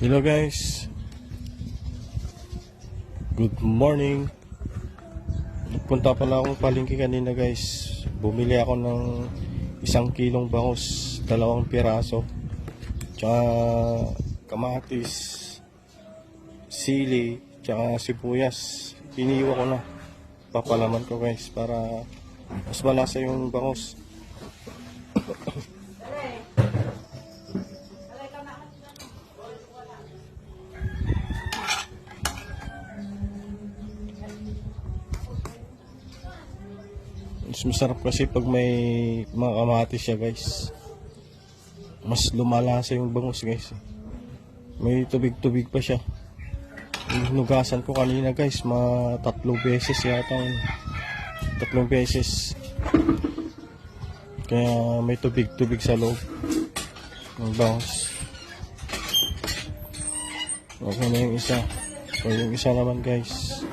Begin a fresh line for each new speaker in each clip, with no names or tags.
Hello guys. Good morning. Nagpunta pala akong palengke kanina guys. Bumili ako ng isang kilong bangus, dalawang piraso. Tsaka kamatis, sili, tsaka sibuyas. Iniiwa ko na. Papalaman ko guys para mas malasa yung bangus. Mas masarap kasi pag may mga kamatis siya guys. Mas lumalasa yung bangus guys. May tubig-tubig pa siya. Hinugasan ko kanina guys, mga tatlong beses yata. yun. Tatlong beses. Kaya may tubig-tubig sa loob. Ng bangus. Okay na yung isa. So yung isa naman guys.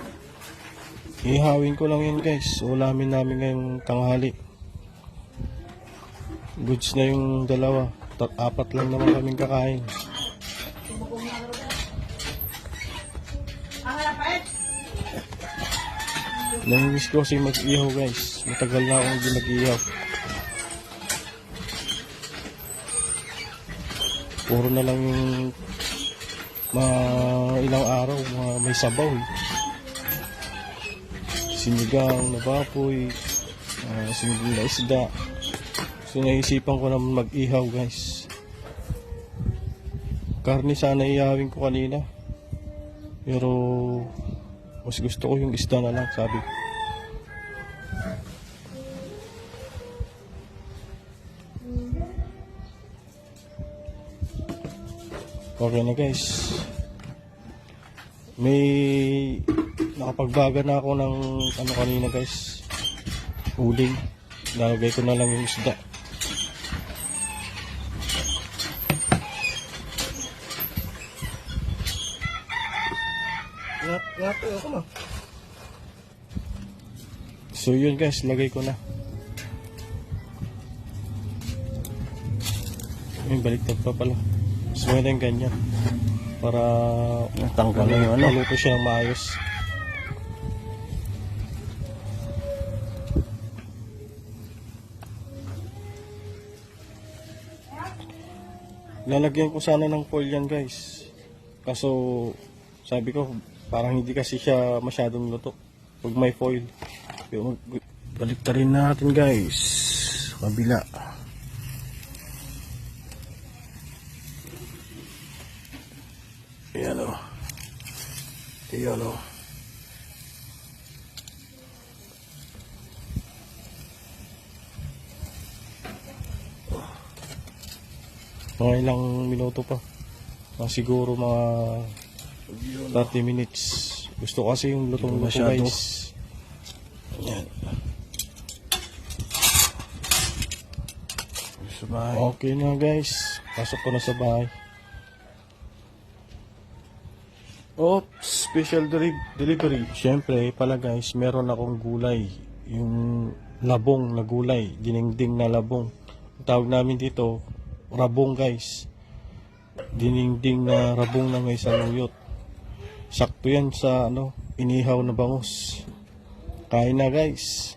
Ihawin ko lang yun guys. Ulamin namin ngayong tanghali. Goods na yung dalawa. Tat apat lang naman kaming kakain. Nangis ko kasi mag-ihaw guys. Matagal na akong hindi mag-ihaw. Puro na lang yung mga ilang araw, mga may sabaw eh sinigang na baboy, uh, sinigang na isda. So naisipan ko naman mag-ihaw guys. Karne sana ihawin ko kanina. Pero mas gusto ko yung isda na lang sabi. Okay na guys. May nakapagbaga na ako ng ano kanina guys. Uling. Lalagay ko na lang yung isda.
Ngat, ngato ako ma.
So yun guys, lagay ko na. Ay, baliktad pa pala. So yun ganyan. Para
Natanggal na yung ano.
maluto siya ng maayos. Lalagyan ko sana ng foil yan guys. Kaso sabi ko parang hindi kasi siya masyadong luto pag may foil. Pero baliktarin natin guys. Kabila. Ayan o. Ayan o. Mga ilang minuto pa. Mga siguro mga 30 minutes. Gusto kasi yung lutong luto guys.
Bahay.
Okay na guys. Pasok ko na sa bahay. Oops, special deli- delivery. Siyempre, pala guys, meron akong gulay. Yung labong na gulay. Dinengding na labong. Tawag namin dito, rabong guys. Dinengding na rabong na may saluyot. Sakto yan sa ano, inihaw na bangus. Kain na guys.